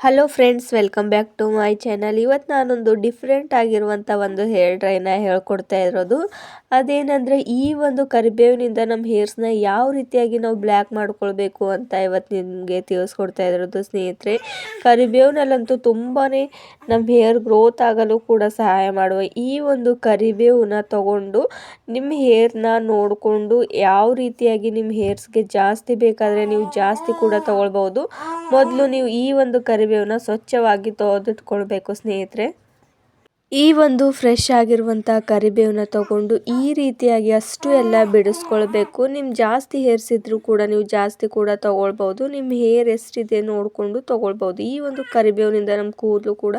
Hello friends welcome back to my channel ಇವತ್ತು ನಾನೊಂದು different ಆಗಿರುವಂಥ ಒಂದು ಹೇರ್ ಡ್ರೈನ ಹೇಳ್ಕೊಡ್ತಾ ಇರೋದು. ಅದೇನಂದರೆ ಈ ಒಂದು ಕರಿಬೇವಿನಿಂದ ನಮ್ಮ ಹೇರ್ಸ್ನ ಯಾವ ರೀತಿಯಾಗಿ ನಾವು ಬ್ಲ್ಯಾಕ್ ಮಾಡ್ಕೊಳ್ಬೇಕು ಅಂತ ಇವತ್ತು ನಿಮಗೆ ತಿಳಿಸ್ಕೊಡ್ತಾ ಇರೋದು ಸ್ನೇಹಿತರೆ. ಕರಿಬೇವಿನಲ್ಲಂತೂ ತುಂಬಾ ನಮ್ಮ ಹೇರ್ ಗ್ರೋತ್ ಆಗಲು ಕೂಡ ಸಹಾಯ ಮಾಡುವ ಈ ಒಂದು ಕರಿಬೇವನ್ನ ತಗೊಂಡು ನಿಮ್ಮ ಹೇರ್ನ ನೋಡಿಕೊಂಡು ಯಾವ ರೀತಿಯಾಗಿ ನಿಮ್ಮ ಹೇರ್ಸ್ಗೆ ಜಾಸ್ತಿ ಬೇಕಾದರೆ ನೀವು ಜಾಸ್ತಿ ಕೂಡ ತೊಗೊಳ್ಬೋದು ಮೊದಲು ನೀವು ಈ ಒಂದು ಕರಿಬೇವನ್ನ ಸ್ವಚ್ಛವಾಗಿ ತೊಳೆದಿಟ್ಕೊಳ್ಬೇಕು ಸ್ನೇಹಿತರೆ. ಈ ಒಂದು ಫ್ರೆಶ್ ಆಗಿರುವಂಥ ಕರಿಬೇವನ್ನ ತಗೊಂಡು ಈ ರೀತಿಯಾಗಿ ಅಷ್ಟು ಎಲ್ಲ ಬಿಡಿಸ್ಕೊಳ್ಬೇಕು. ನಿಮ್ಮ ಜಾಸ್ತಿ ಹೇರ್ಸ್ ಕೂಡ ನೀವು ಜಾಸ್ತಿ ಕೂಡ ತಗೊಳ್ಬೋದು. ನಿಮ್ಮ ಹೇರ್ ಎಷ್ಟಿದೆ ನೋಡಿಕೊಂಡು ತಗೊಳ್ಬೋದು. ಈ ಒಂದು ಕರಿಬೇವಿನಿಂದ ನಮ್ಮ ಕೂದಲು ಕೂಡ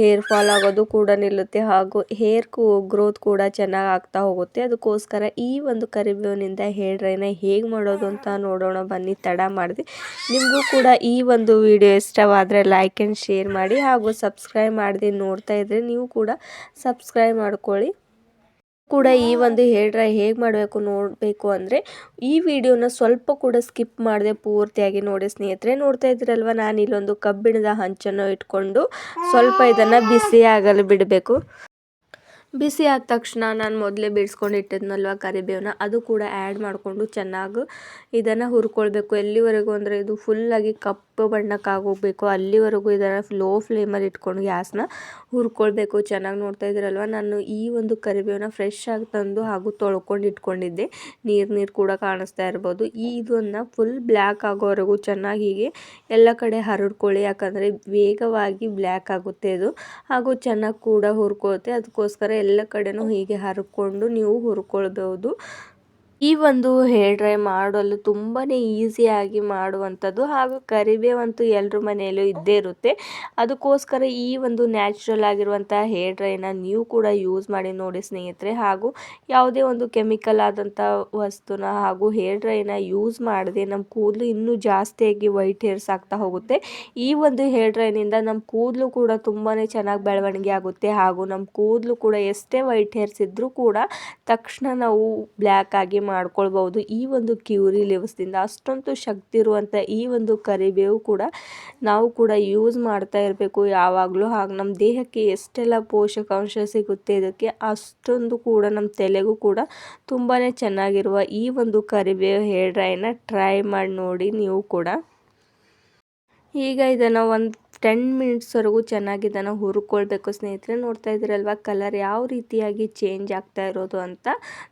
ಹೇರ್ ಫಾಲ್ ಆಗೋದು ಕೂಡ ನಿಲ್ಲುತ್ತೆ. ಹಾಗೂ ಹೇರ್ ಗ್ರೋತ್ ಕೂಡ ಚೆನ್ನಾಗಿ ಆಗ್ತಾ ಹೋಗುತ್ತೆ. ಅದಕ್ಕೋಸ್ಕರ ಈ ಒಂದು ಕರಿಬೇವಿನಿಂದ ಹೇರ್ ಡ್ರೈನ ಹೇಗೆ ಮಾಡೋದು ಅಂತ ನೋಡೋಣ. ಬನ್ನಿ, ತಡ ಮಾಡಿದೆ. ನಿಮಗೂ ಕೂಡ ಈ ಒಂದು ವಿಡಿಯೋ ಇಷ್ಟವಾದರೆ ಲೈಕ್ ಆ್ಯಂಡ್ ಶೇರ್ ಮಾಡಿ ಹಾಗೂ ಸಬ್ಸ್ಕ್ರೈಬ್ ಮಾಡಿದೆ ನೋಡ್ತಾ ಇದ್ರೆ ನೀವು ಕೂಡ ಸಬ್ಸ್ಕ್ರೈಬ್ ಮಾಡ್ಕೊಳ್ಳಿ. ಕೂಡ ಈ ಒಂದು ಹೇರ್ ಹೇಗೆ ಮಾಡಬೇಕು ನೋಡಬೇಕು ಅಂದರೆ ಈ ವಿಡಿಯೋನ ಸ್ವಲ್ಪ ಕೂಡ ಸ್ಕಿಪ್ ಮಾಡದೆ ಪೂರ್ತಿಯಾಗಿ ನೋಡಿ ಸ್ನೇಹಿತರೆ. ನೋಡ್ತಾ ಇದ್ದೀರಲ್ವ? ನಾನು ಇಲ್ಲೊಂದು ಕಬ್ಬಿಣದ ಹಂಚನ್ನು ಇಟ್ಕೊಂಡು ಸ್ವಲ್ಪ ಇದನ್ನು ಬಿಸಿ ಆಗಲು ಬಿಡಬೇಕು. ಬಿಸಿ ಆದ ತಕ್ಷಣ ನಾನು ಮೊದಲೇ ಬಿಡಿಸ್ಕೊಂಡು ಇಟ್ಟಿದ್ನಲ್ವ ಕರಿಬೇವನ್ನ ಅದು ಕೂಡ ಆ್ಯಡ್ ಮಾಡಿಕೊಂಡು ಚೆನ್ನಾಗಿ ಇದನ್ನು ಹುರ್ಕೊಳ್ಬೇಕು. ಎಲ್ಲಿವರೆಗೂ ಅಂದರೆ ಇದು ಫುಲ್ಲಾಗಿ ಕಪ್ಪು ಬಣ್ಣಕ್ಕಾಗೋಗ್ಬೇಕು ಅಲ್ಲಿವರೆಗೂ ಇದನ್ನು ಲೋ ಫ್ಲೇಮಲ್ಲಿ ಇಟ್ಕೊಂಡು ಗ್ಯಾಸ್ನ ಹುರ್ಕೊಳ್ಬೇಕು. ಚೆನ್ನಾಗಿ ನೋಡ್ತಾ ಇದ್ದೀರಲ್ವ? ನಾನು ಈ ಒಂದು ಕರಿಬೇವನ್ನ ಫ್ರೆಶ್ ಆಗಿ ತಂದು ಹಾಗೂ ತೊಳ್ಕೊಂಡು ಇಟ್ಕೊಂಡಿದ್ದೆ. ನೀರು ನೀರು ಕೂಡ ಕಾಣಿಸ್ತಾ ಇರ್ಬೋದು. ಈ ಇದನ್ನು ಫುಲ್ ಬ್ಲ್ಯಾಕ್ ಆಗೋವರೆಗೂ ಚೆನ್ನಾಗಿ ಹೀಗೆ ಎಲ್ಲ ಕಡೆ ಹರಡ್ಕೊಳ್ಳಿ. ಯಾಕಂದರೆ ವೇಗವಾಗಿ ಬ್ಲ್ಯಾಕ್ ಆಗುತ್ತೆ ಅದು ಹಾಗೂ ಚೆನ್ನಾಗಿ ಕೂಡ ಹುರ್ಕೋತೆ ಅದಕ್ಕೋಸ್ಕರ ಎಲ್ಲ ಕಡೆನೂ ಹೀಗೆ ಹರ್ಕೊಂಡು ನೀವು ಹುರ್ಕೊಳ್ಬೋದು ಈ ಒಂದು ಹೇರ್ ಡ್ರೈ ಮಾಡಲು ತುಂಬಾ ಈಸಿಯಾಗಿ ಮಾಡುವಂಥದ್ದು ಹಾಗೂ ಕರಿಬೇವಂತೂ ಎಲ್ಲರ ಮನೆಯಲ್ಲೂ ಇದ್ದೇ ಇರುತ್ತೆ. ಅದಕ್ಕೋಸ್ಕರ ಈ ಒಂದು ನ್ಯಾಚುರಲ್ ಆಗಿರುವಂಥ ಹೇರ್ ಡ್ರೈನ ನೀವು ಕೂಡ ಯೂಸ್ ಮಾಡಿ ನೋಡಿ ಸ್ನೇಹಿತರೆ ಹಾಗೂ ಯಾವುದೇ ಒಂದು ಕೆಮಿಕಲ್ ಆದಂಥ ವಸ್ತುನ ಹಾಗೂ ಹೇರ್ ಡ್ರೈನ ಯೂಸ್ ಮಾಡದೆ ನಮ್ಮ ಕೂದಲು ಇನ್ನೂ ಜಾಸ್ತಿಯಾಗಿ ವೈಟ್ ಹೇರ್ಸ್ ಆಗ್ತಾ ಹೋಗುತ್ತೆ. ಈ ಒಂದು ಹೇರ್ ಡ್ರೈನಿಂದ ನಮ್ಮ ಕೂದಲು ಕೂಡ ತುಂಬಾ ಚೆನ್ನಾಗಿ ಬೆಳವಣಿಗೆ ಆಗುತ್ತೆ ಹಾಗೂ ನಮ್ಮ ಕೂದಲು ಕೂಡ ಎಷ್ಟೇ ವೈಟ್ ಹೇರ್ಸ್ ಇದ್ದರೂ ಕೂಡ ತಕ್ಷಣ ನಾವು ಬ್ಲ್ಯಾಕ್ ಆಗಿ ಮಾಡ್ಕೊಳ್ಬೋದು ಈ ಒಂದು ಕ್ಯೂರಿ ಲಿವ್ಸ್ದಿಂದ ಅಷ್ಟೊಂದು ಶಕ್ತಿ ಇರುವಂಥ ಈ ಒಂದು ಕರಿಬೇವು ಕೂಡ ನಾವು ಕೂಡ ಯೂಸ್ ಮಾಡ್ತಾ ಇರಬೇಕು. ಯಾವಾಗಲೂ ಹಾಗೆ ನಮ್ಮ ದೇಹಕ್ಕೆ ಎಷ್ಟೆಲ್ಲ ಪೋಷಕಾಂಶ ಸಿಗುತ್ತೆ ಇದಕ್ಕೆ ಅಷ್ಟೊಂದು ಕೂಡ ನಮ್ಮ ತಲೆಗೂ ಕೂಡ ತುಂಬಾ ಚೆನ್ನಾಗಿರುವ ಈ ಒಂದು ಕರಿಬೇವು ಹೇರ್ ಟ್ರೈ ಮಾಡಿ ನೋಡಿ ನೀವು ಕೂಡ. ಈಗ ಇದನ್ನು ಒಂದು ಟೆನ್ ಮಿನಿಟ್ಸ್ವರೆಗೂ ಚೆನ್ನಾಗಿ ಇದನ್ನು ಹುರ್ಕೊಳ್ಬೇಕು ಸ್ನೇಹಿತರೆ, ನೋಡ್ತಾ ಇದ್ದೀರಲ್ವ? ಕಲರ್ ಯಾವ ರೀತಿಯಾಗಿ ಚೇಂಜ್ ಆಗ್ತಾ ಇರೋದು ಅಂತ.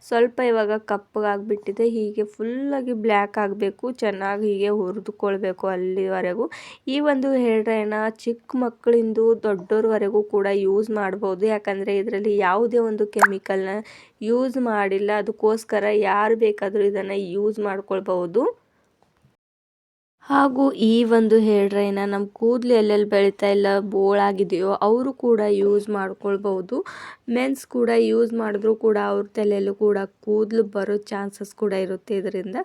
ಸ್ವಲ್ಪ ಇವಾಗ ಕಪ್ಪಗಾಗ್ಬಿಟ್ಟಿದೆ ಹೀಗೆ ಫುಲ್ಲಾಗಿ ಬ್ಲ್ಯಾಕ್ ಆಗಬೇಕು, ಚೆನ್ನಾಗಿ ಹೀಗೆ ಹುರಿದುಕೊಳ್ಬೇಕು ಅಲ್ಲಿವರೆಗೂ. ಈ ಒಂದು ಹೇರ್ ಚಿಕ್ಕ ಮಕ್ಕಳಿಂದ ದೊಡ್ಡೋರ್ವರೆಗೂ ಕೂಡ ಯೂಸ್ ಮಾಡ್ಬೋದು. ಯಾಕಂದರೆ ಇದರಲ್ಲಿ ಯಾವುದೇ ಒಂದು ಕೆಮಿಕಲ್ನ ಯೂಸ್ ಮಾಡಿಲ್ಲ. ಅದಕ್ಕೋಸ್ಕರ ಯಾರು ಬೇಕಾದರೂ ಇದನ್ನು ಯೂಸ್ ಮಾಡ್ಕೊಳ್ಬಹುದು. ಹಾಗೂ ಈ ಒಂದು ಹೇರ್ ಡ್ರೈನ ನಮ್ಮ ಕೂದಲು ಎಲ್ಲೆಲ್ಲಿ ಬೆಳೀತಾ ಇಲ್ಲ, ಬೋಳಾಗಿದೆಯೋ ಅವರು ಕೂಡ ಯೂಸ್ ಮಾಡ್ಕೊಳ್ಬೋದು ಮೆನ್ಸ್ ಕೂಡ ಯೂಸ್ ಮಾಡಿದ್ರು ಕೂಡ ಅವ್ರ ತಲೆಯಲ್ಲೂ ಕೂಡ ಕೂದಲು ಬರೋ ಚಾನ್ಸಸ್ ಕೂಡ ಇರುತ್ತೆ ಇದರಿಂದ.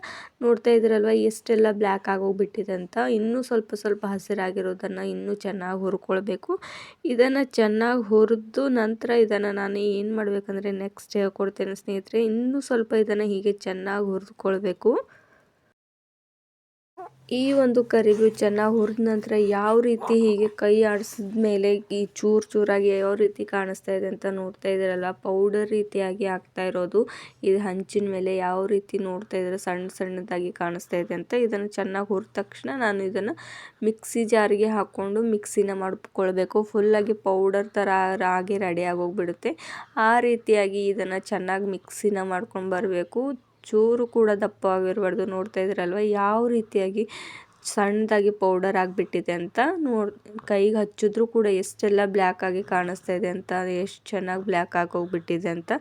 ನೋಡ್ತಾ ಇದ್ದೀರಲ್ವ ಎಷ್ಟೆಲ್ಲ ಬ್ಲ್ಯಾಕ್ ಆಗೋಗ್ಬಿಟ್ಟಿದೆ ಅಂತ. ಇನ್ನೂ ಸ್ವಲ್ಪ ಸ್ವಲ್ಪ ಹಸಿರಾಗಿರೋದನ್ನು ಇನ್ನೂ ಚೆನ್ನಾಗಿ ಹುರ್ಕೊಳ್ಬೇಕು. ಇದನ್ನು ಚೆನ್ನಾಗಿ ಹುರಿದು ನಂತರ ಇದನ್ನು ನಾನು ಏನು ಮಾಡಬೇಕಂದ್ರೆ ನೆಕ್ಸ್ಟ್ ಹೇಳ್ಕೊಡ್ತೇನೆ ಸ್ನೇಹಿತರೆ, ಇನ್ನೂ ಸ್ವಲ್ಪ ಇದನ್ನು ಹೀಗೆ ಚೆನ್ನಾಗಿ ಹುರಿದುಕೊಳ್ಬೇಕು. ಈ ಒಂದು ಕರಿಬೇವು ಚೆನ್ನಾಗಿ ಹುರಿದ ನಂತರ ಯಾವ ರೀತಿ ಹೀಗೆ ಕೈ ಆಡಿಸಿದ ಮೇಲೆ ಈ ಚೂರು ಚೂರಾಗಿ ಯಾವ ರೀತಿ ಕಾಣಿಸ್ತಾ ಇದೆ ಅಂತ ನೋಡ್ತಾ ಇದ್ದೀರಲ್ಲ ಪೌಡರ್ ರೀತಿಯಾಗಿ ಆಗ್ತಾ ಇರೋದು. ಇದು ಹಂಚಿನ ಮೇಲೆ ಯಾವ ರೀತಿ ನೋಡ್ತಾ ಇದ್ದಾರೆ? ಸಣ್ಣ ಸಣ್ಣದಾಗಿ ಕಾಣಿಸ್ತಾ ಇದೆ ಅಂತ ಇದನ್ನು ಚೆನ್ನಾಗಿ ಹುರಿದ ತಕ್ಷಣ ನಾನು ಇದನ್ನು ಮಿಕ್ಸಿ ಜಾರಿಗೆ ಹಾಕ್ಕೊಂಡು ಮಿಕ್ಸಿನ ಮಾಡಿಕೊಳ್ಬೇಕು. ಫುಲ್ಲಾಗಿ ಪೌಡರ್ ಥರ ರಾಗಿ ರೆಡಿ ಆಗೋಗ್ಬಿಡುತ್ತೆ. ಆ ರೀತಿಯಾಗಿ ಇದನ್ನು ಚೆನ್ನಾಗಿ ಮಿಕ್ಸಿನ ಮಾಡ್ಕೊಂಡು ಬರಬೇಕು. ಚೂರು ಕೂಡ ದಪ್ಪ ಆಗಿರಬಾರ್ದು ನೋಡ್ತಾ ಇದ್ದೀರಲ್ವ? ಯಾವ ರೀತಿಯಾಗಿ ಸಣ್ಣದಾಗಿ ಪೌಡರ್ ಆಗಿಬಿಟ್ಟಿದೆ ಅಂತ ನೋಡ್, ಕೈಗೆ ಹಚ್ಚಿದ್ರೂ ಕೂಡ ಎಷ್ಟೆಲ್ಲ ಬ್ಲ್ಯಾಕ್ ಆಗಿ ಕಾಣಿಸ್ತಾ ಇದೆ ಅಂತ, ಎಷ್ಟು ಚೆನ್ನಾಗಿ ಬ್ಲ್ಯಾಕ್ ಆಗೋಗ್ಬಿಟ್ಟಿದೆ ಅಂತ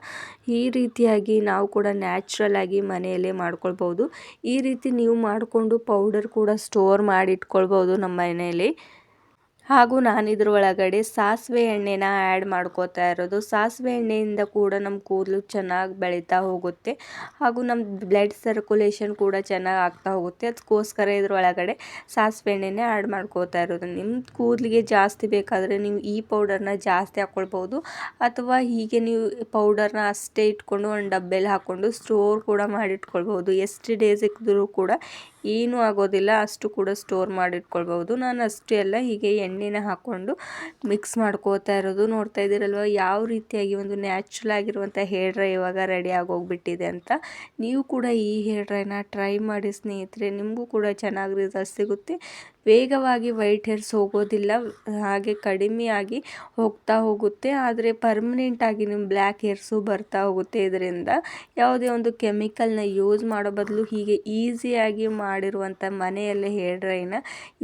ಈ ರೀತಿಯಾಗಿ ನಾವು ಕೂಡ ನ್ಯಾಚುರಲ್ ಆಗಿ ಮನೆಯಲ್ಲೇ ಮಾಡ್ಕೊಳ್ಬೋದು ಈ ರೀತಿ ನೀವು ಮಾಡಿಕೊಂಡು ಪೌಡರ್ ಕೂಡ ಸ್ಟೋರ್ ಮಾಡಿ ಇಟ್ಕೊಳ್ಬೋದು ನಮ್ಮ ಮನೆಯಲ್ಲಿ. ಹಾಗೂ ನಾನು ಇದ್ರ ಒಳಗಡೆ ಸಾಸಿವೆ ಎಣ್ಣೆನ ಆ್ಯಡ್ ಮಾಡ್ಕೋತಾ ಇರೋದು. ಸಾಸಿವೆ ಎಣ್ಣೆಯಿಂದ ಕೂಡ ನಮ್ಮ ಕೂದಲು ಚೆನ್ನಾಗಿ ಬೆಳೀತಾ ಹೋಗುತ್ತೆ. ಹಾಗೂ ನಮ್ಮ ಬ್ಲಡ್ ಸರ್ಕ್ಯುಲೇಷನ್ ಕೂಡ ಚೆನ್ನಾಗಿ ಆಗ್ತಾ ಹೋಗುತ್ತೆ. ಅದಕ್ಕೋಸ್ಕರ ಇದ್ರೊಳಗಡೆ ಸಾಸಿವೆ ಎಣ್ಣೆನೇ ಆ್ಯಡ್ ಮಾಡ್ಕೋತಾ ಇರೋದು. ನಿಮ್ಮ ಕೂದಲಿಗೆ ಜಾಸ್ತಿ ಬೇಕಾದರೆ ನೀವು ಈ ಪೌಡರ್ನ ಜಾಸ್ತಿ ಹಾಕ್ಕೊಳ್ಬೋದು ಅಥವಾ ಹೀಗೆ ನೀವು ಪೌಡರ್ನ ಅಷ್ಟೇ ಇಟ್ಕೊಂಡು ಒಂದು ಡಬ್ಬೆಲಿ ಹಾಕ್ಕೊಂಡು ಸ್ಟೋರ್ ಕೂಡ ಮಾಡಿಟ್ಕೊಳ್ಬೋದು. ಎಷ್ಟು ಡೇಸ್ ಇಕ್ಕಿದ್ರೂ ಕೂಡ ಏನೂ ಆಗೋದಿಲ್ಲ, ಅಷ್ಟು ಕೂಡ ಸ್ಟೋರ್ ಮಾಡಿಟ್ಕೊಳ್ಬೋದು ನಾನು ಅಷ್ಟೇ ಅಲ್ಲ, ಹೀಗೆ ಎಣ್ಣೆನ ಹಾಕ್ಕೊಂಡು ಮಿಕ್ಸ್ ಮಾಡ್ಕೋತಾ ಇರೋದು ನೋಡ್ತಾ ಇದ್ದೀರಲ್ವ? ಯಾವ ರೀತಿಯಾಗಿ ಒಂದು ನ್ಯಾಚುರಲ್ ಆಗಿರುವಂಥ ಹೇರ್ ಡ್ರೈ ಇವಾಗ ರೆಡಿ ಆಗೋಗ್ಬಿಟ್ಟಿದೆ ಅಂತ ನೀವು ಕೂಡ ಈ ಹೇರ್ ಡ್ರೈನ ಟ್ರೈ ಮಾಡಿ ಸ್ನೇಹಿತರೆ, ನಿಮಗೂ ಕೂಡ ಚೆನ್ನಾಗಿ ರಿಸಲ್ಟ್ ಸಿಗುತ್ತೆ. ವೇಗವಾಗಿ ವೈಟ್ ಹೇರ್ಸ್ ಹೋಗೋದಿಲ್ಲ ಹಾಗೆ ಕಡಿಮೆಯಾಗಿ ಹೋಗ್ತಾ ಹೋಗುತ್ತೆ. ಆದರೆ ಪರ್ಮನೆಂಟಾಗಿ ನಿಮ್ಮ ಬ್ಲ್ಯಾಕ್ ಹೇರ್ಸು ಬರ್ತಾ ಹೋಗುತ್ತೆ ಇದರಿಂದ. ಯಾವುದೇ ಒಂದು ಕೆಮಿಕಲ್ನ ಯೂಸ್ ಮಾಡೋ ಬದಲು ಹೀಗೆ ಈಸಿಯಾಗಿ ಮಾಡಿರುವಂಥ ಮನೆಯಲ್ಲೇ ಹೇರ್ ಡ್ರೈನ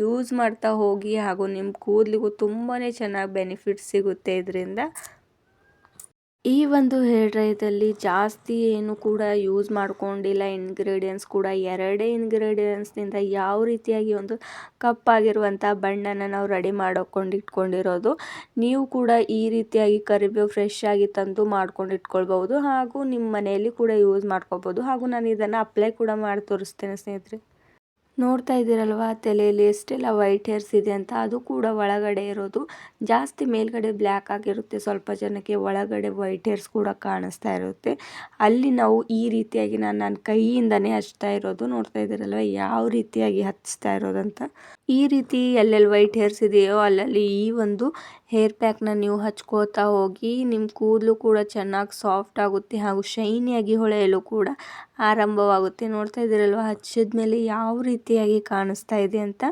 ಯೂಸ್ ಮಾಡ್ತಾ ಹೋಗಿ ಹಾಗೂ ನಿಮ್ಮ ಕೂದಲಿಗೂ ತುಂಬಾ ಚೆನ್ನಾಗಿ ಬೆನಿಫಿಟ್ ಸಿಗುತ್ತೆ ಇದರಿಂದ. ಈ ಒಂದು ಹೇರ್ ಡ್ರೈದಲ್ಲಿ ಜಾಸ್ತಿ ಏನು ಕೂಡ ಯೂಸ್ ಮಾಡ್ಕೊಂಡಿಲ್ಲ. ಇಂಗ್ರೀಡಿಯೆಂಟ್ಸ್ ಕೂಡ ಎರಡೇ ಇಂಗ್ರೀಡಿಯೆಂಟ್ಸ್ನಿಂದ ಯಾವ ರೀತಿಯಾಗಿ ಒಂದು ಕಪ್ಪಾಗಿರುವಂಥ ಬಣ್ಣನ ನಾವು ರೆಡಿ ಮಾಡ್ಕೊಂಡಿಟ್ಕೊಂಡಿರೋದು ನೀವು ಕೂಡ ಈ ರೀತಿಯಾಗಿ ಕರಿಬೇವು ಫ್ರೆಶ್ ಆಗಿ ತಂದು ಮಾಡ್ಕೊಂಡು ಇಟ್ಕೊಳ್ಬೋದು ಹಾಗೂ ನಿಮ್ಮ ಮನೆಯಲ್ಲಿ ಕೂಡ ಯೂಸ್ ಮಾಡ್ಕೋಬೋದು ಹಾಗೂ ನಾನು ಇದನ್ನು ಅಪ್ಲೈ ಕೂಡ ಮಾಡಿ ತೋರಿಸ್ತೇನೆ ಸ್ನೇಹಿತರೆ. ನೋಡ್ತಾ ಇದ್ದೀರಲ್ವಾ? ತಲೆಯಲ್ಲಿ ಎಷ್ಟೆಲ್ಲ ವೈಟ್ ಹೇರ್ಸ್ ಇದೆ ಅಂತ. ಅದು ಕೂಡ ಒಳಗಡೆ ಇರೋದು. ಜಾಸ್ತಿ ಮೇಲ್ಗಡೆ ಬ್ಲ್ಯಾಕ್ ಆಗಿರುತ್ತೆ. ಸ್ವಲ್ಪ ಜನಕ್ಕೆ ಒಳಗಡೆ ವೈಟ್ ಹೇರ್ಸ್ ಕೂಡ ಕಾಣಿಸ್ತಾ ಇರುತ್ತೆ. ಅಲ್ಲಿ ನಾವು ಈ ರೀತಿಯಾಗಿ ನಾನು ನನ್ನ ಕೈಯಿಂದನೇ ಹಚ್ತಾ ಇರೋದು. ನೋಡ್ತಾ ಇದ್ದೀರಲ್ವ? ಯಾವ ರೀತಿಯಾಗಿ ಹಚ್ತಾ ಇರೋದಂತ. ಈ ರೀತಿ ಎಲ್ಲೆಲ್ಲಿ ವೈಟ್ ಹೇರ್ಸ್ ಇದೆಯೋ ಅಲ್ಲಲ್ಲಿ ಈ ಒಂದು ಹೇರ್ ಪ್ಯಾಕ್ನ ನೀವು ಹಚ್ಕೋತಾ ಹೋಗಿ ನಿಮ್ಮ ಕೂದಲು ಕೂಡ ಚೆನ್ನಾಗಿ ಸಾಫ್ಟ್ ಆಗುತ್ತೆ ಹಾಗೂ ಶೈನಿಯಾಗಿ ಹೊಳೆಯಲು ಕೂಡ ಆರಂಭವಾಗುತ್ತೆ. ನೋಡ್ತಾ ಇದ್ದೀರಲ್ವ? ಹಚ್ಚಿದ ಮೇಲೆ ಯಾವ ರೀತಿಯಾಗಿ ಕಾಣಿಸ್ತಾ ಇದೆ ಅಂತ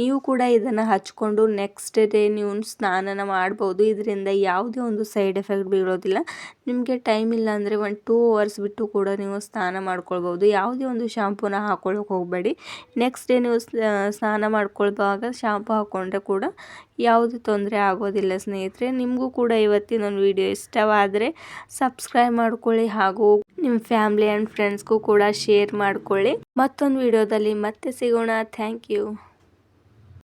ನೀವು ಕೂಡ ಇದನ್ನು ಹಚ್ಕೊಂಡು ನೆಕ್ಸ್ಟ್ ಡೇ ನೀವು ಸ್ನಾನನ ಮಾಡ್ಬೋದು. ಇದರಿಂದ ಯಾವುದೇ ಒಂದು ಸೈಡ್ ಎಫೆಕ್ಟ್ ಬೀಳೋದಿಲ್ಲ. ನಿಮಗೆ ಟೈಮ್ ಇಲ್ಲ ಅಂದರೆ ಒಂದು ಟೂ ಅವರ್ಸ್ ಬಿಟ್ಟು ಕೂಡ ನೀವು ಸ್ನಾನ ಮಾಡ್ಕೊಳ್ಬೋದು. ಯಾವುದೇ ಒಂದು ಶಾಂಪೂನ ಹಾಕೊಳ್ಳೋಕೆ ಹೋಗಬೇಡಿ. ನೆಕ್ಸ್ಟ್ ಡೇ ನೀವು ಸ್ನಾನ ಮಾಡ್ಕೊಳ್ವಾಗ ಶಾಂಪು ಹಾಕ್ಕೊಂಡ್ರೆ ಕೂಡ ಯಾವುದು ತೊಂದರೆ ಆಗೋದಿಲ್ಲ ಸ್ನೇಹಿತರೆ. ನಿಮಗೂ ಕೂಡ ಇವತ್ತಿನ ಒಂದು ವಿಡಿಯೋ ಇಷ್ಟವಾದರೆ ಸಬ್ಸ್ಕ್ರೈಬ್ ಮಾಡ್ಕೊಳ್ಳಿ ಹಾಗೂ ನಿಮ್ಮ ಫ್ಯಾಮ್ಲಿ ಆ್ಯಂಡ್ ಫ್ರೆಂಡ್ಸ್ಗೂ ಕೂಡ ಶೇರ್ ಮಾಡ್ಕೊಳ್ಳಿ. ಮತ್ತೊಂದು ವಿಡಿಯೋದಲ್ಲಿ ಮತ್ತೆ ಸಿಗೋಣ. Thank you.